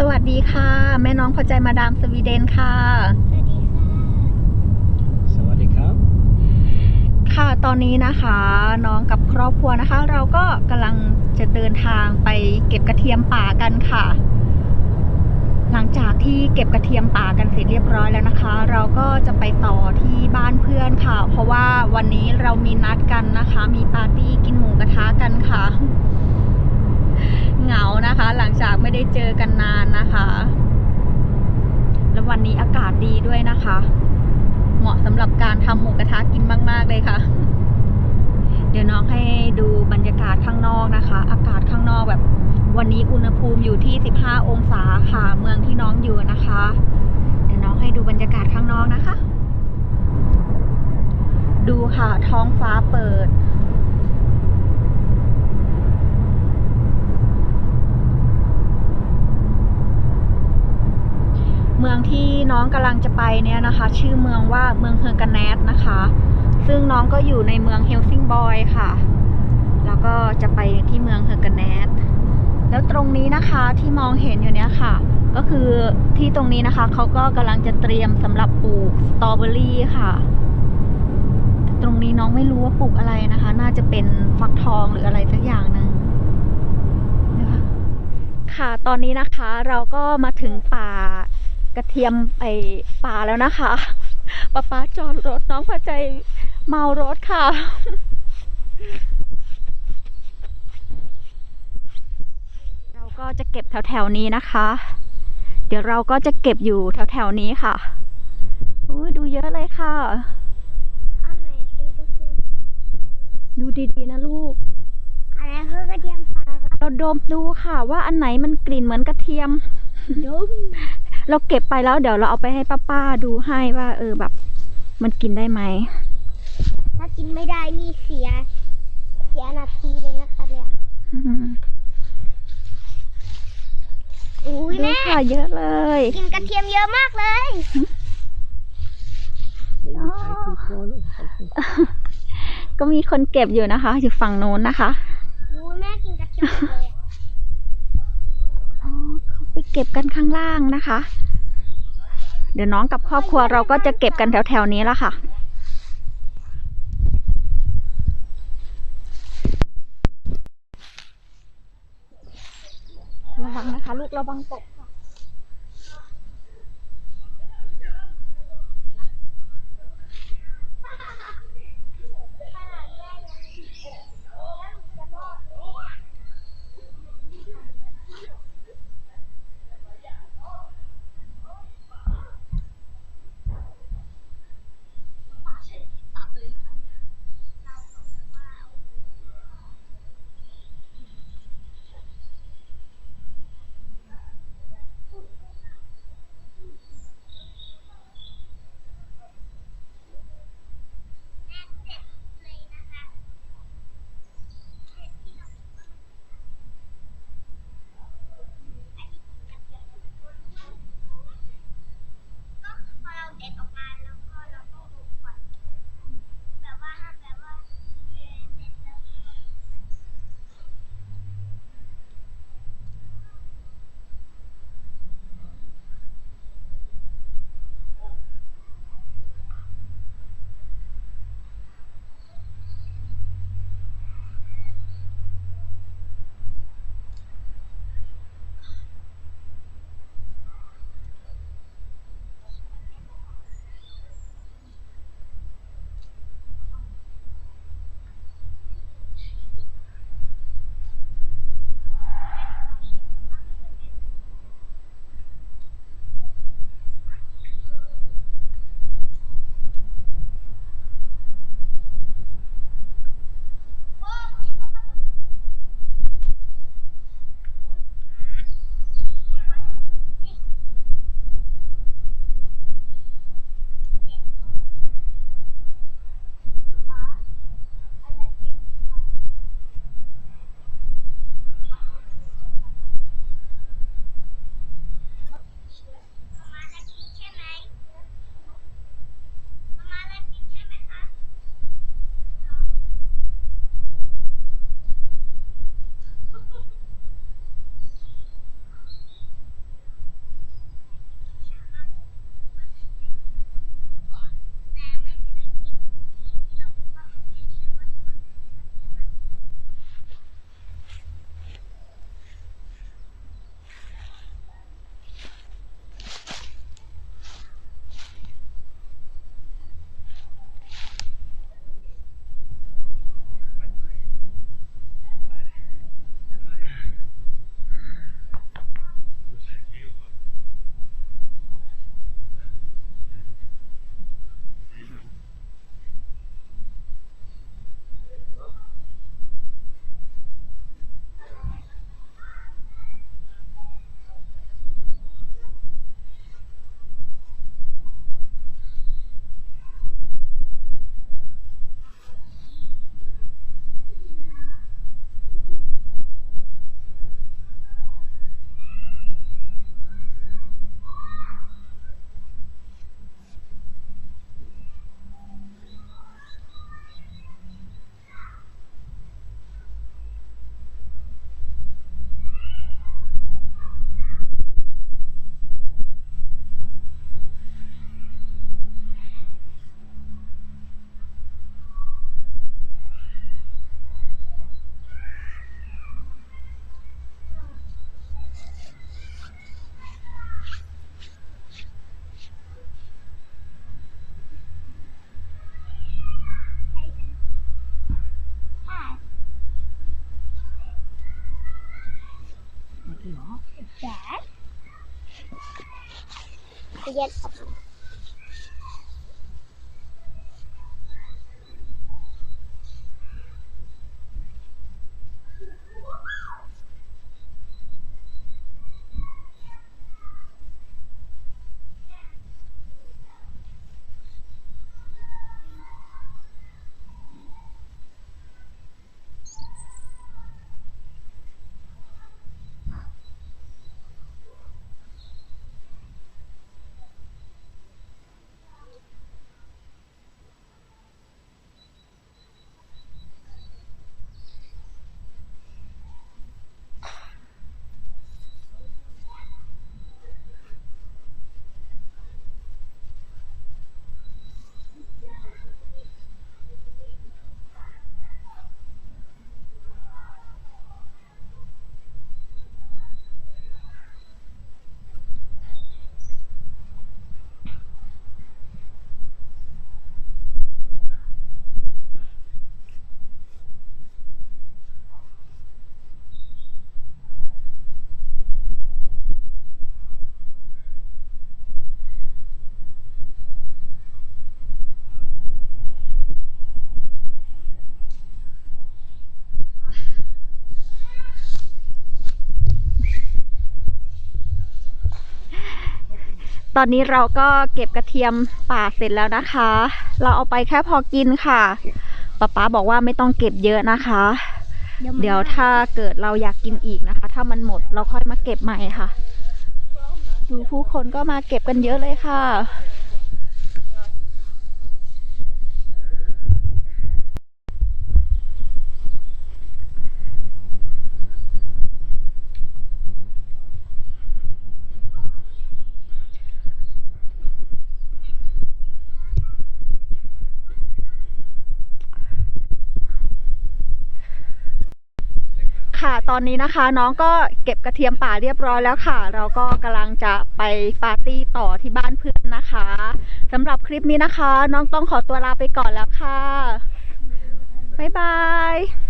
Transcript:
สวัสดีค่ะ แม่น้องพอใจมาดามสวีเดนค่ะ สวัสดีค่ะ สวัสดีครับ ค่ะตอนนี้นะคะน้องกับครอบครัวนะคะ เราก็กำลังจะเดินทางไปเก็บกระเทียมป่ากันค่ะ หลังจากที่เก็บกระเทียมป่ากันเสร็จเรียบร้อยแล้วนะคะ เราก็จะไปต่อที่บ้านเพื่อนค่ะ เพราะว่าวันนี้เรามีนัดกันนะคะ มีปาร์ตี้กินหมูกระทะกันค่ะ เหงานะคะ หลังจากไม่ได้เจอกันนานนะคะ แล้ววันนี้อากาศดีด้วยนะคะ เหมาะสำหรับการทำหมูกระทะกินมาก ๆ เลยค่ะ เดี๋ยวน้องให้ดูบรรยากาศข้างนอกนะคะ อากาศข้างนอกแบบ วันนี้อุณหภูมิอยู่ที่ 15 องศาค่ะ เมืองที่น้องอยู่นะคะ เดี๋ยวน้องให้ดูบรรยากาศข้างนอกนะคะ ดูค่ะท้องฟ้าเปิด เมืองที่น้องกำลังจะไปเนี่ยนะคะ ชื่อเมืองว่าเมืองเฮอร์กันแนสนะคะ ซึ่งน้องก็อยู่ในเมืองเฮลซิงบอยค่ะ แล้วก็จะไปที่เมืองเฮอร์กันแนสแล้วตรงนี้นะคะที่มองเห็นอยู่เนี้ยค่ะ ก็คือที่ตรงนี้นะคะเขาก็กำลังจะเตรียมสำหรับปลูกสตรอเบอรี่ค่ะตรงนี้น้องไม่รู้ว่าปลูกอะไรนะคะ น่าจะเป็นฟักทองหรืออะไรสักอย่างนึงค่ะ ตอนนี้นะคะเราก็มาถึงป่า กระเทียมไอป่าแล้วนะคะป้าป้าจอดรถน้องพอใจเมารถค่ะ เราก็จะเก็บแถวๆนี้นะคะ เดี๋ยวเราก็จะเก็บอยู่แถวๆนี้ค่ะอุ้ยดูเยอะเลยค่ะอันไหนเป็นกระเทียมดูดีๆนะลูก อะไรคือกระเทียมปลาครับเราดมดูค่ะว่าอันไหนมันกลิ่นเหมือนกระเทียมดม เราเก็บไปแล้วเดี๋ยวเราเอาไปให้ป้าๆดูให้ว่า เออแบบ มันกินได้ไหมถ้ากินไม่ได้นี่เสีย เสียนาทีเลยนะคะเนี่ยอืมอุ้ยดูแม่ค่ะเยอะเลย กินกระเทียมเยอะมากเลยอ๋อก็มีคนเก็บอยู่นะคะ อยู่ฝั่งโน้นนะคะอุ้ยแม่กินกระเทียมหมดเลยอะ อ๋อเขาไปเก็บกันข้างล่างนะคะ เดี๋ยวน้องกับครอบครัวเราก็จะเก็บกันแถวๆนี้แล้วค่ะระวังนะคะ ลูกระวังตก จะแตอนนี้เราก็เก็บกระเทียมป่าเสร็จแล้วนะคะ เราเอาไปแค่พอกินค่ะป๊าป๊าบอกว่าไม่ต้องเก็บเยอะนะคะ เดี๋ยวถ้าเกิดเราอยากกินอีกนะคะ ถ้ามันหมดเราค่อยมาเก็บใหม่ค่ะ ดูผู้คนก็มาเก็บกันเยอะเลยค่ะ ค่ะ ตอนนี้นะคะน้องก็เก็บกระเทียมป่าเรียบร้อยแล้วค่ะ เราก็กำลังจะไปปาร์ตี้ต่อที่บ้านเพื่อนนะคะสำหรับคลิปนี้นะคะ น้องต้องขอตัวลาไปก่อนแล้วค่ะ บ๊ายบาย